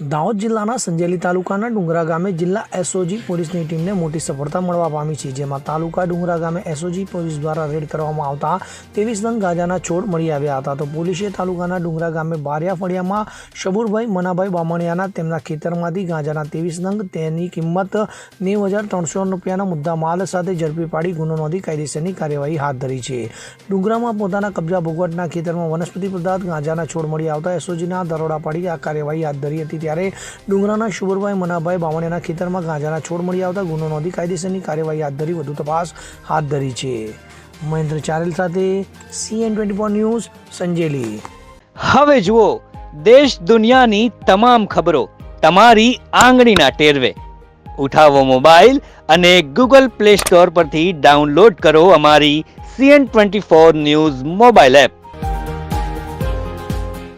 દાહોદ જિલ્લાના સંજેલી તાલુકાના ડુંગરા ગામે જિલ્લા એસઓજી પોલીસની ટીમને મોટી સફળતા મળવા પામી છે, જેમાં તાલુકા ડુંગરા ગામે એસઓજી પોલીસ દ્વારા રેડ કરવામાં આવતા ત્રેવીસ નંગ ગાંજાના છોડ મળી આવ્યા હતા. તો પોલીસે તાલુકાના ડુંગરા ગામે બારિયા ફળિયામાં શબુરભાઈ મનાભાઈ બામણિયાના તેમના ખેતરમાંથી ગાંજાના ત્રેવીસ નંગ તેની કિંમત નેવું હજાર ત્રણસો રૂપિયાના મુદ્દા માલ સાથે ઝડપી પાડી ગુનો નોંધી કાયદેસરની કાર્યવાહી હાથ ધરી છે. ડુંગરામાં પોતાના કબજા ભોગવટના ખેતરમાં વનસ્પતિ પદાર્થ ગાંજાના છોડ મળી આવતા એસઓજીના દરોડા પાડી આ કાર્યવાહી હાથ ધરી હતી. ત્યારે ડુંગરાના શુભરભાઈ મનાભાઈ બાવણિયાના ખેતરમાં ગાંજાના છોડ મળી આવતા ગુનો નોંધી કાયદેસરની કાર્યવાહી હાથ ધરી, વધુ તપાસ હાથ ધરી છે. મહેન્દ્ર ચારેલ સાથે CN twenty four news, Sanjeli. હવે જુઓ, દેશ દુનિયાની તમામ ખબરો તમારી આંગળીના ટેરવે. ઉઠાવો મોબાઈલ અને ગૂગલ પ્લે સ્ટોર પરથી ડાઉનલોડ કરો અમારી CN twenty four news mobile app.